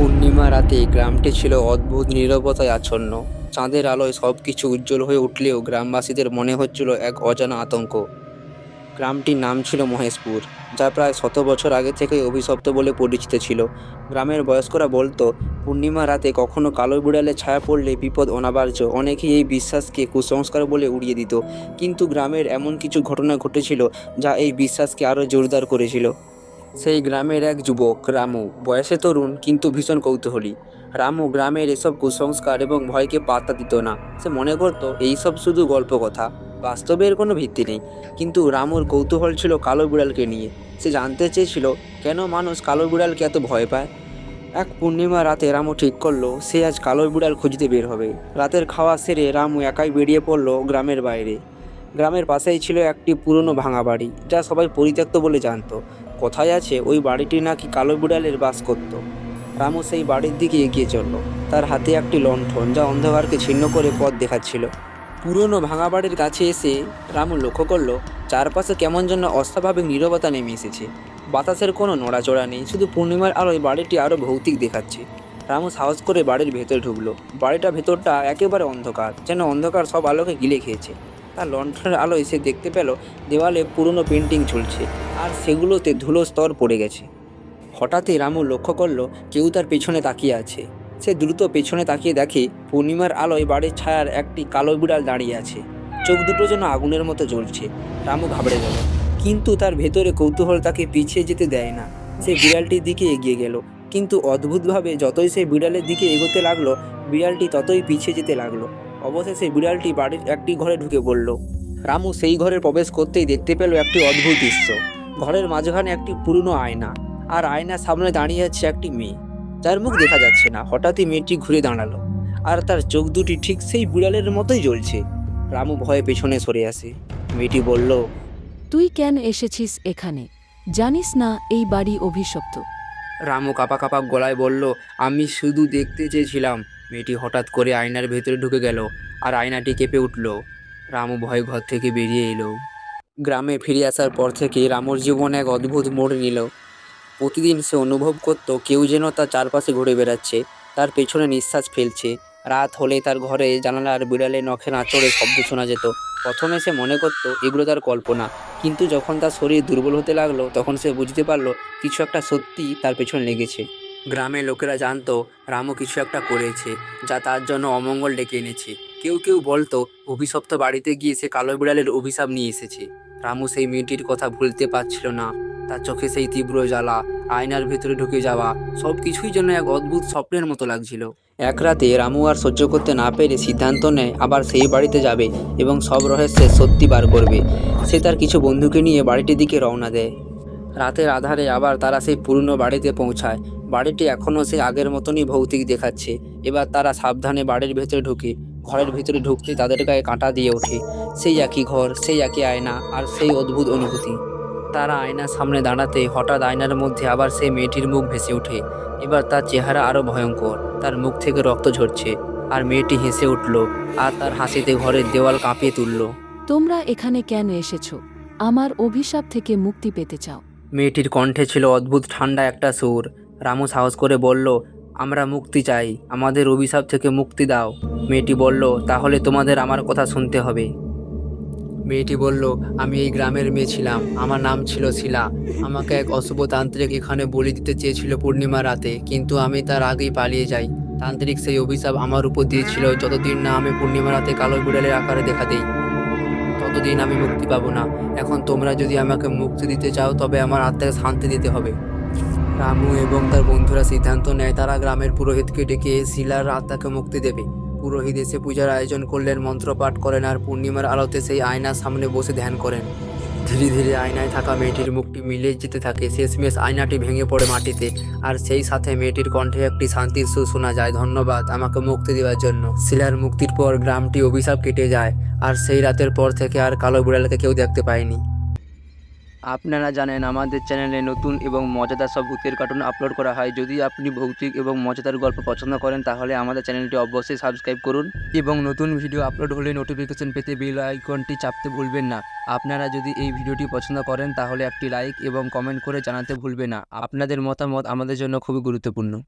পূর্ণিমা রাতে গ্রামটি ছিল অদ্ভুত নীরবতায় আচ্ছন্ন। চাঁদের আলোয় সব কিছু উজ্জ্বল হয়ে উঠলেও গ্রামবাসীদের মনে হচ্ছিল এক অজানা আতঙ্ক। গ্রামটির নাম ছিল মহেশপুর, যা প্রায় শত বছর আগে থেকেই অভিশপ্ত বলে পরিচিত ছিল। গ্রামের বয়স্করা বলতো, পূর্ণিমা রাতে কখনো কালো বিড়ালে ছায়া পড়লে বিপদ অনাবার্য, অনেকেই এই বিশ্বাসকে কুসংস্কার বলে উড়িয়ে দিত। কিন্তু গ্রামের এমন কিছু ঘটনা ঘটেছিল, যা এই বিশ্বাসকে আরও জোরদার করেছিল। সেই গ্রামের এক যুবক, রামু। বয়সে তরুণ, কিন্তু ভীষণ কৌতূহলী। রামু গ্রামের এসব কুসংস্কার এবং ভয়কে পাত্তা দিত না। সে মনে করত, এইসব শুধু গল্প কথা। বাস্তবের কোনো ভিত্তি নেই। কিন্তু রামুর কৌতূহল ছিল কালো বিড়ালকে নিয়ে। সে জানতে চেয়েছিল, কেন মানুষ কালো বিড়ালকে এত ভয় পায়? এক পূর্ণিমা রাতে রামু ঠিক করল, সে আজ কালো বিড়াল খুঁজতে বের হবে। রাতের খাওয়া সেরে রামু একাই বেরিয়ে পড়ল গ্রামের বাইরে। গ্রামের পাশেই ছিল একটি পুরনো ভাঙা বাড়ি, যা সবাই পরিত্যক্ত বলে জানতো। কথায় আছে ওই বাড়িটি নাকি কালো বিড়ালের বাস করত রামু সেই বাড়ির দিকে এগিয়ে চলল। তার হাতে একটি লণ্ঠন যা অন্ধকারকে ছিন্ন করে পথ দেখাচ্ছিল। পুরনো ভাঙা বাড়ির কাছে এসে রামু লক্ষ্য করল, চারপাশে কেমন যেন অস্বাভাবিক নীরবতা নেমে এসেছে। বাতাসের কোনো নড়াচড়া নেই, শুধু পূর্ণিমার আলোয় বাড়িটি আরও ভৌতিক দেখাচ্ছে। রামু সাহস করে বাড়ির ভেতরে ঢুকলো। বাড়িটা ভেতরটা একেবারে অন্ধকার, যেন অন্ধকার সব আলোকে গিলে খেয়েছে। তার লণ্ঠনের আলোয় সে দেখতে পেল দেওয়ালে পুরনো পেন্টিং ঝুলছে আর সেগুলোতে ধুলো স্তর পড়ে গেছে। হঠাৎই রামু লক্ষ্য করল কেউ তার পেছনে তাকিয়ে আছে। সে দ্রুত পেছনে তাকিয়ে দেখে পূর্ণিমার আলোয় বাড়ির ছায়ার একটি কালো বিড়াল দাঁড়িয়ে আছে। চোখ দুটো যেন আগুনের মতো জ্বলছে। রামু ঘাবড়ে গেল। কিন্তু তার ভেতরে কৌতূহল তাকে পিছিয়ে যেতে দেয় না। সে বিড়ালটির দিকে এগিয়ে গেল। কিন্তু অদ্ভুতভাবে যতই সে বিড়ালের দিকে এগোতে লাগল, বিড়ালটি ততই পিছিয়ে যেতে লাগল। অবশেষে বিড়ালটি বাড়ির একটি ঘরে ঢুকে পড়ল। রামু সেই ঘরে প্রবেশ করতেই দেখতে পেল একটি অদ্ভুত দৃশ্য। ঘরের মাঝখানে একটি পুরনো আয়না আর আয়নার সামনে দাঁড়িয়ে আছে একটি মেয়ে। যার মুখ দেখা যাচ্ছে না হঠাৎই মেয়েটি ঘুরে দাঁড়াল আর তার চোখ দুটি ঠিক সেই বিড়ালের মতোই জ্বলছে। রামু ভয়ে পেছনে সরে আসে। মেয়েটি বলল তুই কেন এসেছিস এখানে? জানিস না এই বাড়ি অভিশপ্ত? রামু কাপা কাপা গলায় বলল আমি শুধু দেখতে চেয়েছিলাম। মেয়েটি হঠাৎ করে আয়নার ভেতরে ঢুকে গেল আর আয়নাটি কেঁপে উঠল। রামু ভয় ঘর থেকে বেরিয়ে এলো। গ্রামে ফিরে আসার পর থেকে রামুর জীবন এক অদ্ভুত মোড় নিল। প্রতিদিন সে অনুভব করতো কেউ যেন তার চারপাশে ঘুরে বেড়াচ্ছে, তার পেছনে নিঃশ্বাস ফেলছে। রাত হলে তার ঘরে জানালার বিড়ালে নখে নাচড়ে শব্দ শোনা যেত। প্রথমে সে মনে করতো এগুলো তার কল্পনা, কিন্তু যখন তার শরীর দুর্বল হতে লাগল তখন সে বুঝতে পারল কিছু একটা সত্যি তার পেছনে লেগেছে। গ্রামের লোকেরা জানতো রামু কিছু একটা করেছে, যা তার জন্য অমঙ্গল ডেকে এনেছে। কেউ কেউ বলতো, অভিশপ্ত বাড়িতে গিয়ে সে কালো বিড়ালের অভিশাপ নিয়ে এসেছে। রামু সেই মেয়েটির কথা ভুলতে পারছিল না। তার চোখে সেই তীব্র জ্বালা, আয়নার ভেতরে ঢুকে যাওয়া সব কিছুই যেন এক অদ্ভুত স্বপ্নের মতো লাগছিল। এক রাতে রামু আর সহ্য করতে না পেরে সিদ্ধান্ত নেয়, আবার সেই বাড়িতে যাবে এবং সব রহস্যের সত্যি বার করবে। সে তার কিছু বন্ধুকে নিয়ে বাড়িটির দিকে রওনা দেয়। রাতের আধারে আবার তারা সেই পুরনো বাড়িতে পৌঁছায়। বাড়িটি এখনও সেই আগের মতনই ভৌতিক দেখাচ্ছে। এবার তারা সাবধানে বাড়ির ভেতরে ঢুকে ঘরের ভিতরে ঢুকতে তাদের গায়ে কাঁটা দিয়ে ওঠে। সেই একই ঘর সেই একই আয়না আর সেই অদ্ভুত অনুভূতি। তারা আয়নার সামনে দাঁড়াতে হঠাৎ আয়নার মধ্যে আবার সেই মেয়েটির মুখ ভেসে ওঠে। এবার তার চেহারা আরও ভয়ঙ্কর তার মুখ থেকে রক্ত ঝরছে আর মেয়েটি হেসে উঠল আর তার হাসিতে ঘরের দেওয়াল কাঁপিয়ে তুলল। তোমরা এখানে কেন এসেছ? আমার অভিশাপ থেকে মুক্তি পেতে চাও। মেয়েটির কণ্ঠে ছিল অদ্ভুত ঠান্ডা একটা সুর। রামু সাহস করে বলল, আমরা মুক্তি চাই, আমাদের অভিশাপ থেকে মুক্তি দাও। মেয়েটি বলল, তাহলে তোমাদের আমার কথা শুনতে হবে। মেয়েটি বলল, আমি এই গ্রামের মেয়ে ছিলাম, আমার নাম ছিল শিলা। আমাকে এক অশুভ তান্ত্রিক এখানে বলি দিতে চেয়েছিল পূর্ণিমা রাতে, কিন্তু আমি তার আগেই পালিয়ে যাই। তান্ত্রিক সেই অভিশাপ আমার উপর দিয়েছিল, যতদিন না আমি পূর্ণিমা রাতে কালো বিড়ালের আকারে দেখা দিই, ততদিন আমি মুক্তি পাবো না। এখন তোমরা যদি আমাকে মুক্তি দিতে চাও, তবে আমার আত্মাকে শান্তি দিতে হবে। রামু এবং তার বন্ধুরা সিদ্ধান্ত নেয়, তারা গ্রামের পুরোহিতকে ডেকে শিলার আত্মাকে মুক্তি দেবে। পুরোহিত এসে পূজার আয়োজন করলেন, মন্ত্র পাঠ করেন আর পূর্ণিমার আলোতে সেই আয়নার সামনে বসে ধ্যান করেন। ধীরে ধীরে আয়নায় থাকা মেয়েটির মুখটি মিলে যেতে থাকে। শেষমেশ আয়নাটি ভেঙে পড়ে মাটিতে আর সেই সাথে মেয়েটির কণ্ঠে একটি শান্তির সুর শোনা যায়, ধন্যবাদ আমাকে মুক্তি দেওয়ার জন্য। শিলার মুক্তির পর গ্রামটি অভিশাপ কেটে যায় আর সেই রাতের পর থেকে আর কালো বিড়ালকে কেউ দেখতে পায়নি। আপনারা জানেন, আমাদের চ্যানেলে নতুন এবং মজাদার সব ভূতের কার্টুন আপলোড করা হয়। যদি আপনি ভৌতিক এবং মজাদার গল্প পছন্দ করেন, তাহলে আমাদের চ্যানেলটি অবশ্যই সাবস্ক্রাইব করুন। এবং নতুন ভিডিও আপলোড হলে নোটিফিকেশন পেতে বেল আইকনটি চাপতে ভুলবেন না। আপনারা যদি এই ভিডিওটি পছন্দ করেন, তাহলে একটি লাইক এবং কমেন্ট করে জানাতে ভুলবেন না। আপনাদের মতামত আমাদের জন্য খুবই গুরুত্বপূর্ণ।